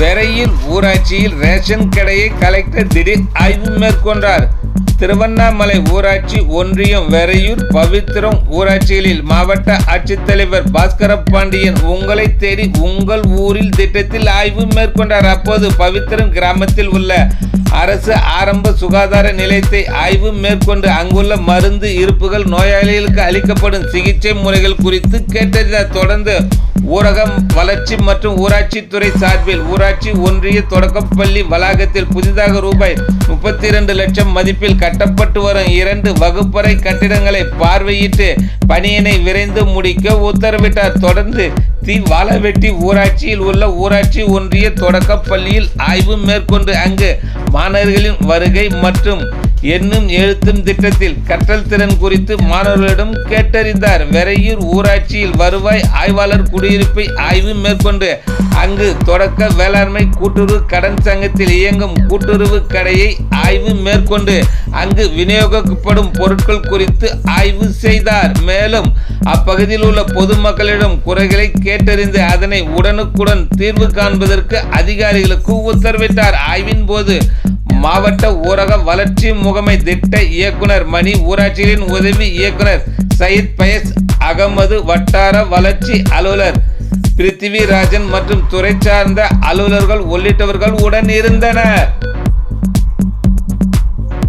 வெறையில் ஊராட்சியில் ரேஷன் கடையை கலெக்டர் திடீர் ஆய்வு மேற்கொண்டார். திருவண்ணாமலை ஊராட்சி ஒன்றியம் வெறையூர் பவித்திரம் ஊராட்சிகளில் மாவட்ட ஆட்சித்தலைவர் பாஸ்கர பாண்டியன் உங்களை தேடி உங்கள் ஊரில் திட்டத்தில் ஆய்வு மேற்கொண்டார். அப்போது பவித்திரம் கிராமத்தில் உள்ள அரசு ஆரம்ப சுகாதார நிலையத்தை ஆய்வு மேற்கொண்டு அங்குள்ள மருந்து இருப்புகள் நோயாளிகளுக்கு அளிக்கப்படும் சிகிச்சை முறைகள் குறித்து கேட்டறிந்தார். தொடர்ந்து ஊரகம் வளர்ச்சி மற்றும் ஊராட்சித்துறை சார்பில் ஊராட்சி ஒன்றிய தொடக்கப்பள்ளி வளாகத்தில் புதிதாக ரூபாய் முப்பத்தி இரண்டு லட்சம் மதிப்பில் கட்டப்பட்டு வரும் இரண்டு வகுப்பறை கட்டிடங்களை பார்வையிட்டு பணியினை விரைந்து முடிக்க உத்தரவிட்டார். தொடர்ந்து தி. வாழவெட்டி ஊராட்சியில் உள்ள ஊராட்சி ஒன்றிய தொடக்கப்பள்ளியில் ஆய்வு மேற்கொண்டு அங்கு மாணவர்களின் வருகை மற்றும் என்னும் எழுத்தும் திட்டத்தில் கற்றல் திறன் குறித்து மாணவர்களிடம் கேட்டறிந்தார். வெறையூர் ஊராட்சியில் வருவாய் ஆய்வாளர் குடியிருப்பை ஆய்வு மேற்கொண்டு அங்கு தொடக்க வேளாண்மை கூட்டுறவு கடன் சங்கத்தில் இயங்கும் கூட்டுறவு கடையை ஆய்வு மேற்கொண்டு அங்கு விநியோகிக்கப்படும் பொருட்கள் குறித்து ஆய்வு செய்தார். மேலும் அப்பகுதியில் உள்ள பொதுமக்களிடம் குறைகளை கேட்டறிந்து அதனை உடனுக்குடன் தீர்வு காண்பதற்கு அதிகாரிகளுக்கு உத்தரவிட்டார். ஆய்வின் போது மாவட்ட ஊரக வளர்ச்சி முகமை திட்ட இயக்குனர் மணி ஊராட்சியின் உதவி இயக்குனர் சயித் பயஸ் அகமது வட்டார வளர்ச்சி அலுவலர் பிருத்திவிராஜன் மற்றும் துறை சார்ந்த அலுவலர்கள் உள்ளிட்டவர்கள் உடன் இருந்தனர்.